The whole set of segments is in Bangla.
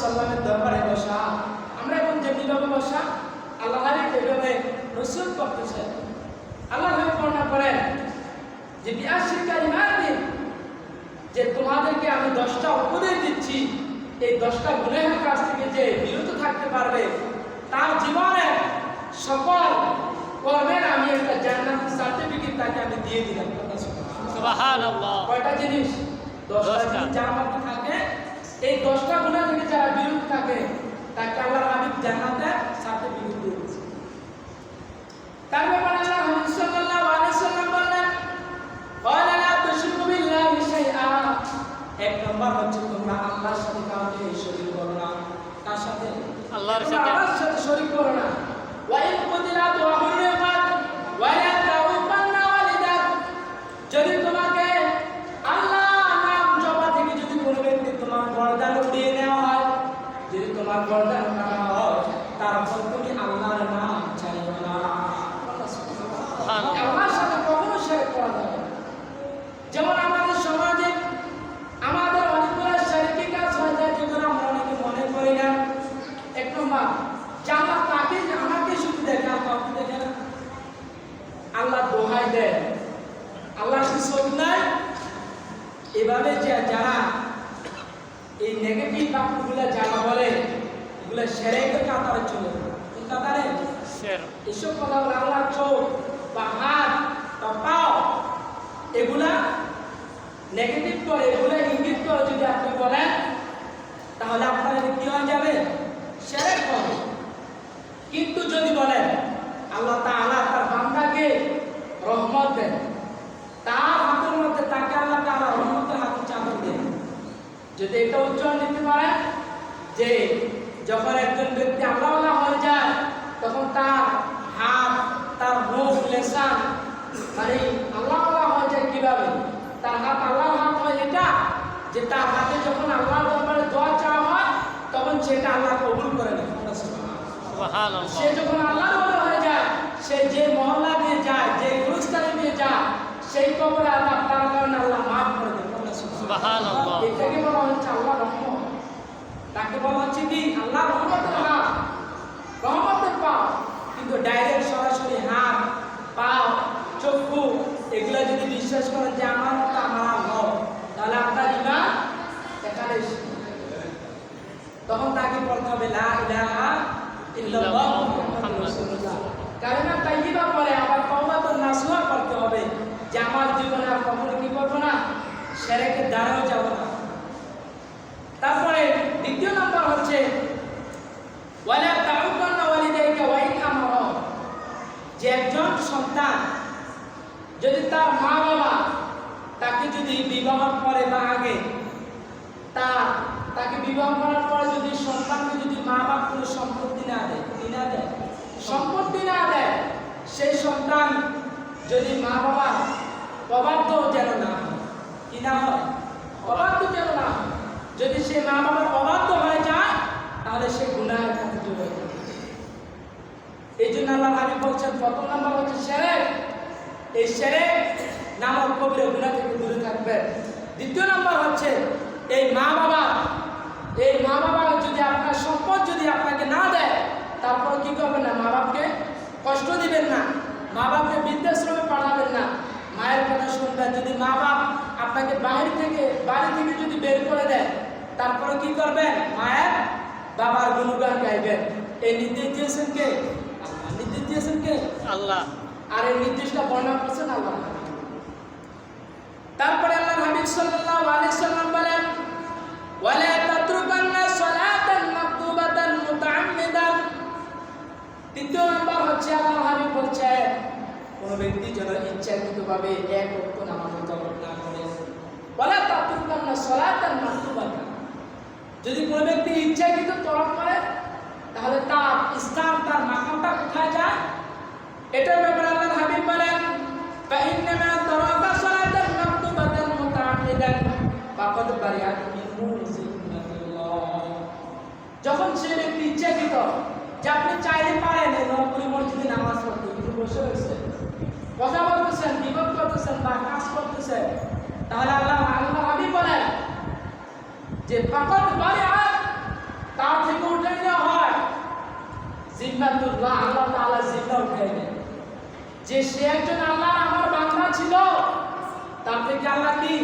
সাল্লামের দরবারে বসা। আমরা এখন যেভাবে বসা আল্লাহ এভাবে নসিহত করতেছে আল্লাহ বর্ণনা করেন যে বিয়ার শিক্ষা ইমানিন যে তোমাদেরকে আমি দশটা উপদেশ দিচ্ছি এই দশটা গুণের কাছ থেকে যে বিরত থাকতে পারবে তার জীবনে সকল কর্মের আমি একটা জান্নাতি সার্টিফিকেট তাকে আমি দিয়ে দিলাম। কয়টা জিনিস? দশটা। জিনিস মধ্যে থাকে এই দশটা গুণা থেকে যারা বিরত থাকে তাকে আল্লাহ হাবিব জানাতে সাথে বিরত করেছে তার ব্যাপারে আল্লাহ বললেন এক নম্বর হচ্ছে তোমরা আল্লাহর সাথে কাউকে করো না। তার সাথে আল্লাহর সাথে শরীর করো না। নাই এভাবে যে যারা এই নেগেটিভ বাক্যগুলো যারা বলে এগুলো সেরেকের কাতারে চলে। কোন কাতারে এসব কথা বলে আল্লাহর চোখ বা হাত বা পাও এগুলা নেগেটিভ করে এগুলা ইঙ্গিত করে যদি আপনি বলেন তাহলে আপনার কি হয়ে যাবে? সেরেক হবে। কিন্তু যদি বলেন আল্লাহ তাআলা তার বান্দাকে রহমত দেন তার হাতের মধ্যে তাকে আল্লাহ তাআলা রহমতের হাতে চাদর দেন যদি এটা উচ্চারণ দিতে পারে যে যখন একজন ব্যক্তি আল্লাহওয়ালা হয়ে যায় তখন তার হাত তার মুখ লেসান মানে আল্লাহওয়ালা হয়ে যায় কীভাবে? তার হাত আল্লাহ হাত হয় এটা যে তার হাতে যখন আল্লাহর দরবারে দোয়া চাওয়া হয় তখন সেটা আল্লাহ কবুল করে নেয়। সে যখন আল্লাহর বলে হয়ে যায় সে যে মহল্লা দিয়ে যায় যে গুরুস্থানে দিয়ে যায় সেই কবরে আল্লাহ তার কারণে আল্লাহ মাফ করে দেন আমরা সুবহানাল্লাহ। সুবহানাল্লাহ এটাকে তাকে কি? কিন্তু ডাইরেক্ট সরাসরি পা চক্ষু এগুলা যদি বিশ্বাস করেন যে আমার তখন তাকে পড়তে হবে লা ইল্লাল্লাহ মুহাম্মাদুর রাসূলুল্লাহ কালেমা তাইয়্যিবা পরে আবার তওবাতুন নাসুহা করতে হবে যে আমার জীবনে আর কখনো কি করব না শিরকের দ্বারাও যাব না। তারপরে দ্বিতীয় নাম্বার হচ্ছে, ওয়ালা তাউকান্না ওয়ালিদাইকা ওয়া ইন আমারা। যে একজন সন্তান যদি তার মা বাবা তাকে যদি বিবাহ করে বা আগে তার তাকে বিবাহ করার পরে যদি সন্তানকে যদি মা বাপ কোনো সম্পত্তি না দেয় না দেয়? সম্পত্তি না দেয়, সেই সন্তান যদি মা বাবা অবাধ্য যেন না হয়। কি না হয়? অবাধ্য যেন না যদি সে মা বাবার অবাধ্য হয়ে যায়, তাহলে সে গুনাহের কাছে চলে এই জন্য আল্লাহ নবী বলছেন, প্রথম নাম্বার হচ্ছে সেরেক। এই সেরেক নামক কবিরা গুনাহ থেকে দূরে থাকবে। দ্বিতীয় নাম্বার হচ্ছে, এই মা বাবা, এই মা বাবা যদি আপনার সম্পদ যদি আপনাকে না দেয়, তারপর কি করবেন না? মা বাপকে কষ্ট দিবেন না। মা বাপকে বৃদ্ধাশ্রমে পাঠাবেন না। মায়ের কথা শুনবেন যদি মা বাপ আপনাকে বাইরে থেকে বাড়ি থেকে যদি বের করে দেয় তারপরে কি করবেন মায়ের বাবার গুণগান গাইবেন এই নির্দেশ দিয়েছেন কে। নির্দেশ দিয়েছেন কে? আল্লাহ। আর এই নির্দেশটা বর্ণনা করছেন আল্লাহ তারপরে আল্লাহ হাবিব সাল্লাল্লাহু আলাইহি সাল্লাম বলেন ওয়ালা তাতরুকান্না সালাতান মাকতুবাতান মুতাআম্মিদান তৃতীয় নাম্বার হচ্ছে আল্লাহ হাবিব বলছেন কোন ব্যক্তি যেন ইচ্ছাকৃতভাবে এক ওয়াক্ত নামাজ তলব না করে ওয়ালা তাতরুকান্না সালাতান মাকতুবাতান যদি কোনো ব্যক্তি ইচ্ছাকৃত তলব করে তাহলে তার ইসলাম তার মাকামটা কোথায় যায় এটার ব্যাপারে আল্লাহ হাবিব বলেন فإنما ترك صلاة مكتوبة متعمدا فقد برئت منه ذمة الله যখন সে ব্যক্তি ইচ্ছাকৃত যে আপনি চাইলে পারেন এই নরপুরি মসজিদে নামাজ পড়তে কিন্তু বসে রয়েছে কথা বলতেছেন বিপদ করতেছেন বা কাজ করতেছেন তাহলে আল্লাহ যে ফাঁকত বাড়ি হাত তার থেকে উঠে নেওয়া হয়। জিম্মাতুল্লাহ আল্লাহ তাআলা জিম্মা উঠে নেয় যে সে একজন আল্লাহ আমার বাংলা ছিল, তার থেকে আল্লাহ কি?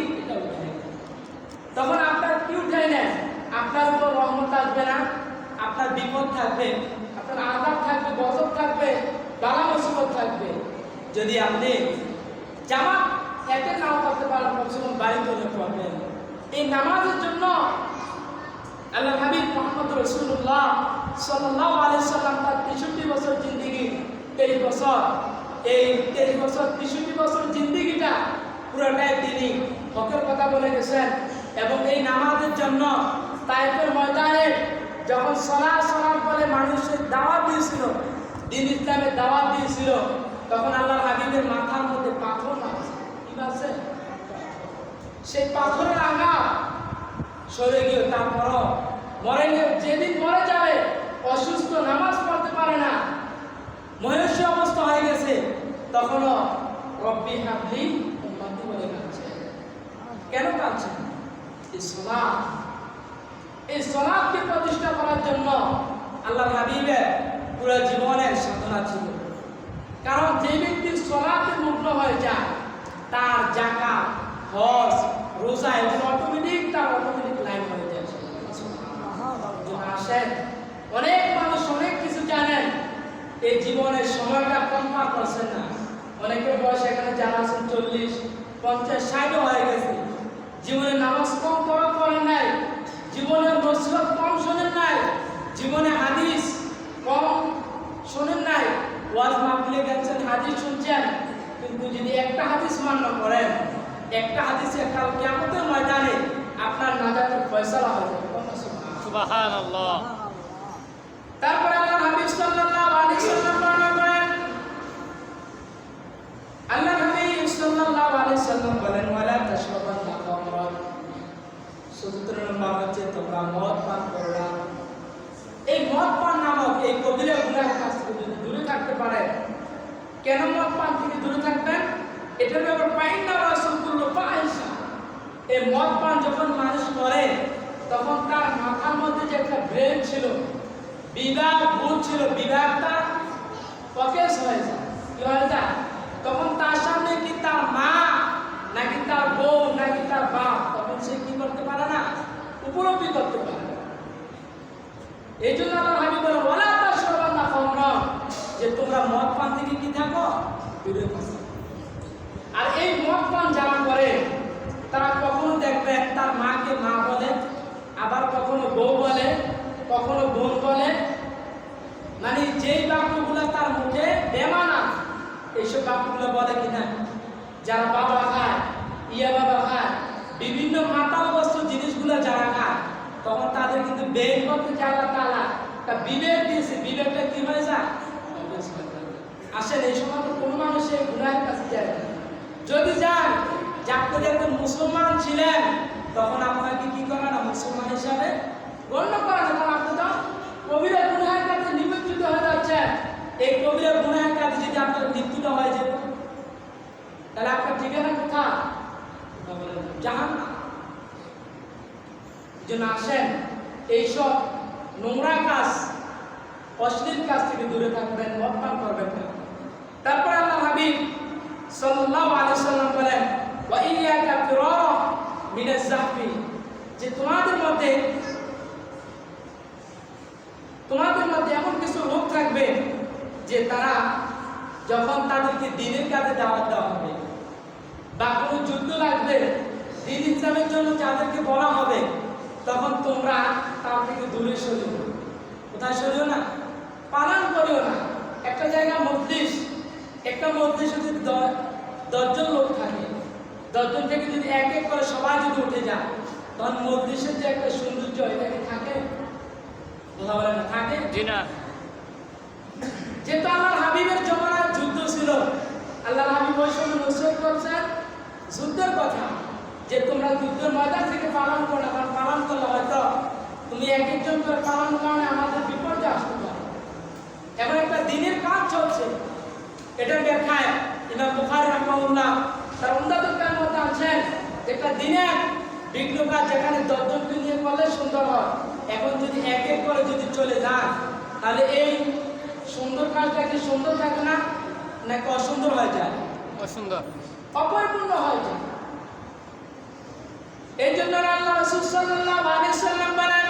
তখন আপনার কি উঠে নেন আপনার উপর রহমত থাকবে না, আপনার বিপদ থাকবে, আপনার আঘাত থাকবে, গজব থাকবে বালা মুসিবত থাকবে। যদি আপনি জামা এতে নাও করতে পারেন কমসে বাড়ি তৈরি করবেন এই নামাজের জন্য আল্লাহ হাবিব মোহাম্মদ রসুল্লাহ সাল্লাহ আলি সাল্লাম তার তেষট্টি বছর জিন্দিগি, তেইশ বছর, এই তেইশ বছর, তেষট্টি বছর জিন্দিগিটা পুরোটাই তিনি হকের কথা বলে গেছেন। এবং এই নামাজের জন্য তাইফের ময়দানে যখন সলা সলার বলে মানুষের দাওয়াত দিয়েছিল, দিন ইসলামের দাওয়াত দিয়েছিল, তখন আল্লাহ হাবিবের মাথার মধ্যে পাথর মারছে। কি মারছে? সেই পাথরের আঘাত। সরে গিয়ে তারপরও মরে যেদিন মরে যাবে, অসুস্থ নামাজ পড়তে পারে না। মহেশ অবস্থা হয়ে গেছে। তখনও রব্বি হাবলি উম্মতি বলে কাঁদছে। কেন কাঁদছে? এই সলাপ। এই সলাপকে প্রতিষ্ঠা করার জন্য আল্লাহ হাবিবের পুরো জীবনের সাধনা ছিল। কারণ যে ব্যক্তি সলাতে মগ্ন হয়ে যায়, তার জাকাত হজ রোজা এগুলো অটোমেটিক তার অটোমেটিক লাইন হয়ে যায় আসেন অনেক মানুষ অনেক কিছু জানেন এই জীবনের সময়টা কম পার করছেন না। অনেকের বয়স এখানে যারা আছেন চল্লিশ, পঞ্চাশ, ষাটও হয়ে গেছে। জীবনে নামাজ কম পড়া করেন নাই। জীবনের নসিহত কম শোনেন নাই। জীবনে হাদিস কম শোনেন নাই। ওয়াজ মাহফিলে গেছেন, হাদিস শুনছেন। কিন্তু যদি একটা হাদিস মান্য করেন একটা হাদিসে কাল কিয়ামতের ময়দানে আপনার নাজাতের ফয়সালা শুনুন। সুবহানাল্লাহ। তারপরে আল্লাহ হাবিব সাল্লাল্লাহু আলাইহি সাল্লাম বর্ণনা করেন আল্লাহ হাবিব সাল্লাল্লাহু আলাইহি সাল্লাম বলেন ওয়ালা তাশরাবান্না খামরান চতুর্থ নম্বর হচ্ছে তোমরা মদ পান করো না। এই মদ পান নামক এই কবিরা গুনাহের কাছ থেকে যদি দূরে থাকতে পারে কেন মদ পান থেকে দূরে থাকবেন? এটার ব্যাপার পাইন রাসূলুল্লাহ ফাহিশা এই মদ পান যখন মানুষ করে, তখন তার মাথার মধ্যে যে একটা ব্রেন ছিল, বিভাগ বুধ ছিল, বিভাগটা ফকেস হয়ে যায়। কি তখন তার সামনে কি তার মা, নাকি তার বউ, নাকি তার বাপ, তখন সে কি করতে পারে না? উপলব্ধি করতে পারে না। এই জন্য আল্লাহ হাবিব বলে ওলা তার সর্বান না খমর যে তোমরা মদ পান থেকে কি থাকো? দূরে থাকো আর এই মদ পান যারা করে তারা কখনো দেখবেন তার মাকে মা বলে আবার কখনো বউ বলে কখনো বোন বলে মানে যেই বাক্যগুলো তার মুখে বেমানা, এইসব বাক্যগুলো বলে কিনা যারা বাবা খায়, ইয়া বাবা খায়, বিভিন্ন মাতাল বস্তু জিনিসগুলো যারা খায়, তখন তাদের কিন্তু বের করতে যাওয়া তালা তা বিবেক দিয়েছে, বিবেকটা কি হয়ে যায়? আসেন এই সময় তো কোনো মানুষ গুনাহের কাছে যায় যদি যান যে আপনি মুসলমান ছিলেন, তখন আপনাকে কি করে না মুসলমান হিসাবে গণ্য করা না কারণ আপনি তো কবিরা গুনাহের কাছে নিমজ্জিত হয়ে যাচ্ছেন এই কবিরা গুনাহের কাছে যদি আপনার মৃত্যুটা হয়ে যেত, তাহলে আপনার ঠিকানা কোথা জাহান জন্য আসেন, এইসব নোংরা কাজ অশ্লীল কাজ থেকে দূরে থাকবেন মতপান করবেন না তারপর আল্লাহ হাবিব সাল্লাল্লাহু আলাইহি সাল্লাম বলেন ওয়া ইয়াকা ফিরারা মিনাজ জাহফি যে তোমাদের মধ্যে তোমাদের মধ্যে এমন কিছু লোক থাকবে যে তারা যখন তাদেরকে দিনের কাজে দাওয়াত দেওয়া হবে বা কোনো যুদ্ধ লাগবে দিন ইসলামের জন্য যাদেরকে বলা হবে তখন তোমরা তার থেকে দূরে সরিও না। কোথায় সরিও না পালন করিও না একটা জায়গা মজলিস মজলিসে যদি দশজন লোক থাকে। দশজন থেকে যদি এক এক করে সবাই যদি উঠে যায় তখন মজলিসের যে একটা সৌন্দর্য এটা কি থাকে? কথা বলে না থাকে? জি না। যেহেতু হাবিবের যুদ্ধ ছিল আল্লাহর হাবিব ওই সময় নসরত করছেন যুদ্ধের কথা। যে তোমরা যুদ্ধের ময়দান থেকে পালন করো কারণ পালন করলে হয়তো তুমি এক একজন করে পালন কারণে আমাদের বিপর্যয় আসতে পারে এমন একটা দিনের কাজ চলছে এটার ব্যাখ্যায় ইমাম বুখারী রাহমাহুল্লাহ তার উন্দাদুকার মধ্যে আছেন একটা দিনের বিঘ্ন কাজ যেখানে দশজনকে নিয়ে করলে সুন্দর হয় এখন যদি এক এক করে যদি চলে যান তাহলে এই সুন্দর কাজটা কি সুন্দর থাকে না নাকি অসুন্দর হয়ে যায় অসুন্দর অপরিপূর্ণ হয়ে যায় এই জন্য আল্লাহ রাসূল আলাইহি সাল্লাম বলেন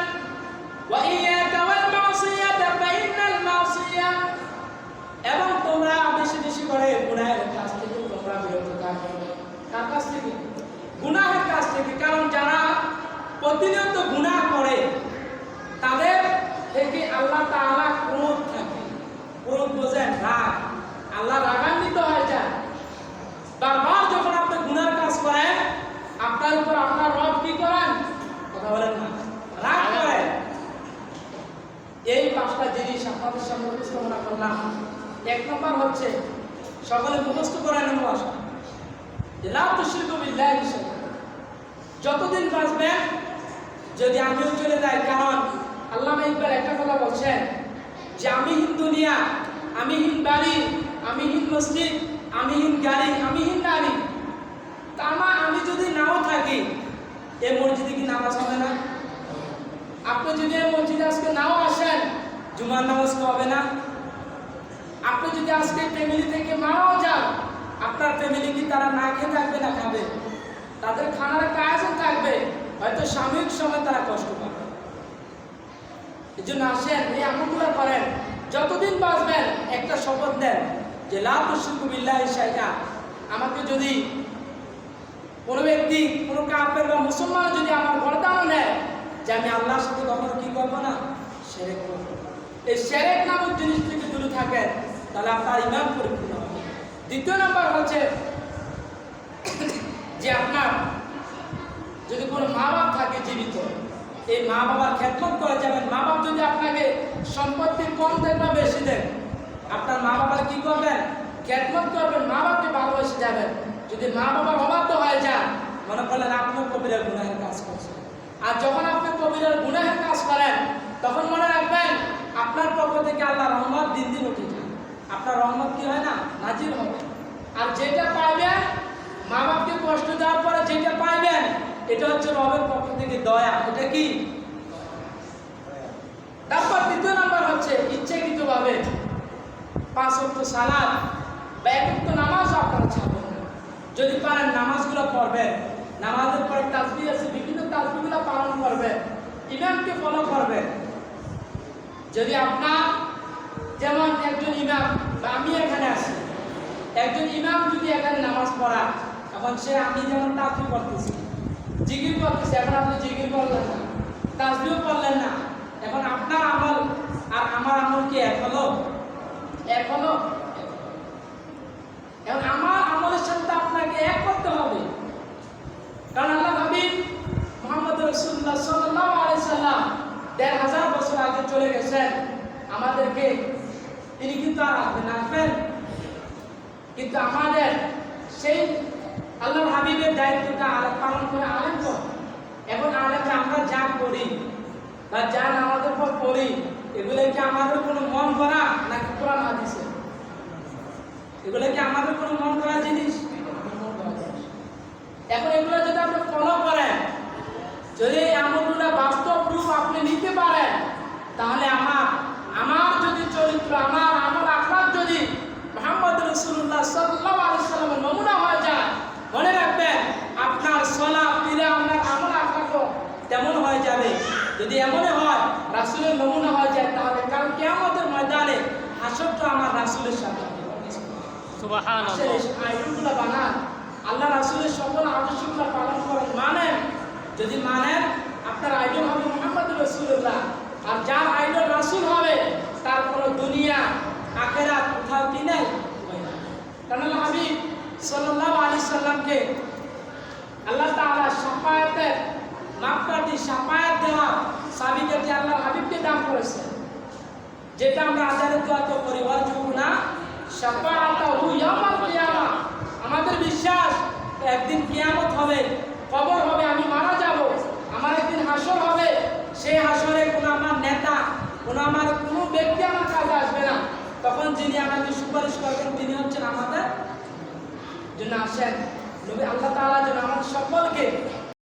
ওয়া ইয়াকা ওয়াল মাসিয়াতা ফাইনাল মাসিয়া এবং তোমরা বেশি বেশি করে গুনাহের কাজ থেকে তোমরা বিরত থাকবে কার কাছ থেকে গুনাহের কাজ থেকে কারণ যারা প্রতিনিয়ত গুনাহ করে, তাদের থেকে আল্লাহ তাআলা ক্রোধ থাকে। ক্রোধ বোঝেন, রাগ। আল্লাহ রাগান্বিত হয়ে যায়। বারবার যখন আপনি গুনার কাজ করেন, আপনার উপর আপনার রব কি করেন? কথা বলেন না। রাগ করেন এই পাঁচটা জিনিস আপনাদের সামনে উপস্থাপনা করলাম। এক নম্বর হচ্ছে, সকলে মুখস্থ করে নেব আসা তো শিল্প। যতদিন বাঁচবেন যদি আমিও চলে যাই, কারণ আল্লাহ ইকবাল একটা কথা বলছেন যে আমিহীন দুনিয়া আমিহীন বাড়ি আমিহীন মসজিদ আমিহীন গাড়ি আমিহীন নারী তা আমার, আমি যদি নাও থাকি এ মসজিদে কি নামাজ হবে না? আপনি যদি এই মসজিদে আজকে নাও আসেন, জুমার নামাজ হবে না। আপনি যদি আজকে ফ্যামিলি থেকে মারাও যান, আপনার ফ্যামিলি কি তারা না খেয়ে থাকবে না খাবে? তাদের খানার আয়োজন থাকবে। হয়তো সাময়িক সময় তারা কষ্ট পাবে। এই জন্য আসেন, এই আমলগুলো করেন। যতদিন বাঁচবেন, একটা শপথ দেন যে লাভ বিল্লাহ শাইকা আমাকে যদি কোনো ব্যক্তি, কোনো কাপের বা মুসলমান যদি আমার বরদানও নেয়, যে আমি আল্লাহর সাথে কখনো কি করব না? সেরেক করব এই সেরেক নামক জিনিস থেকে দূরে থাকেন, তাহলে আপনার ইমান পরিপূর্ণ হবে। দ্বিতীয় নম্বর হচ্ছে যে, আপনার যদি কোনো মা বাপ থাকে জীবিত, এই মা বাবার খেদমত করে যাবেন। মা বাপ যদি আপনাকে সম্পত্তি কম দেন বা বেশি দেন, আপনার মা বাবার কি করবেন? খেদমত করবেন মা বাপকে ভালোবেসে যাবেন। যদি মা বাবার অবাধ্য হয়ে যান, মনে করলেন আপনিও কবিরের গুনাহের কাজ করছেন। আর যখন আপনি কবিরের গুনাহের কাজ করেন, তখন মনে রাখবেন, আপনার পক্ষ থেকে আল্লাহ রহমত দিন দিন উঠে যায়। আপনার রহমত কি হয় না? নাজির হবে। আর যেটা পাইবেন মা বাপকে কষ্ট দেওয়ার পরে যেটা পাইবেন এটা হচ্ছে রবের পক্ষ থেকে দয়া। এটা কি? তারপর দ্বিতীয় নাম্বার হচ্ছে ইচ্ছাকৃতভাবে পাঁচ অক্ট সালাদ বা এক অক্ট নামাজ আপনারা ছাড়বেন যদি পারেন, নামাজগুলো পড়বেন। নামাজের পরে তাসবি আছে, বিভিন্ন তাসবিগুলো পালন করবেন। ইমামকে ফলো করবেন। যদি আপনার যেমন একজন ইমাম, বা আমি এখানে আছি, একজন ইমাম যদি এখানে নামাজ পড়া এখন সে আমি যেমন তাসবি করতেছি জিকির করতেছে এখন আপনি জিগির করলেন না। তাজবিও করলেন না। এখন আপনার আমল আর আমার আমল কি এক হলো এক হলো এখন আমার আমলের সাথে তো আপনাকে এক করতে হবে কারণ আল্লাহ হাবিব মোহাম্মদ রসুল্লাহ সাল্লাহ আলাইসাল্লাম দেড় হাজার বছর আগে চলে গেছেন আমাদেরকে তিনি কিন্তু আর আসবেন আসবেন কিন্তু আমাদের সেই আল্লাহর হাবিবের দায়িত্বটা আলেম পালন করে আলেম তো এখন আলেমরা আমরা যা করি বা যা নামাজের পর পড়ি এগুলো কি আমাদের কোনো মন করা নাকি কোরআন হাদিসে এগুলো কি আমাদের কোনো মন করা জিনিস। এখন এগুলো যদি আপনি ফলো করেন, যদি আমলগুলো বাস্তব রূপ আপনি নিতে পারেন, তাহলে আমার আমার যদি চরিত্র, আমার আমল আপনার যদি মোহাম্মদ রসুল্লাহ সাল্লাহ আলি সাল্লামের নমুনা হয়ে যায়, মনে রাখবেন আপনার সলা পীরে আপনার আমল আপনাকে তেমন হয়ে যাবে যদি এমনই হয় রাসুলের নমুনা হয়ে যায় তাহলে কারণ কেমতের ময়দানে হাসরটা আমার রাসুলের সাথে আইনগুলো বানান। আল্লাহ রাসুলের সকল আদর্শগুলো পালন করেন মানেন। যদি মানেন আপনার আইডল হবে মোহাম্মদ রসুল্লাহ আর যার আইডল রাসুল হবে তার কোনো দুনিয়া আখেরা কোথাও কি নেই? কারণ আমি সাল্লাহ আলী সাল্লামকে আল্লাহ তাআলা সাফায়াতের মাপকাঠি সাফায়াত দেওয়া সাবিকে আল্লাহ করেছেন। যেটা আমরা আজারের দোয়াতে করি শাফাআতাহু আমাদের বিশ্বাস, একদিন কিয়ামত হবে, কবর হবে, আমি মারা যাব, আমার একদিন হাসর হবে। সেই হাসরে কোনো আমার নেতা, কোনো আমার কোনো ব্যক্তি আমার কাজে আসবে না। তখন যিনি আমাকে সুপারিশ করবেন, তিনি হচ্ছেন আমাদের জন্য আসেন। আল্লাহ তালা যেন আমাদের সকলকে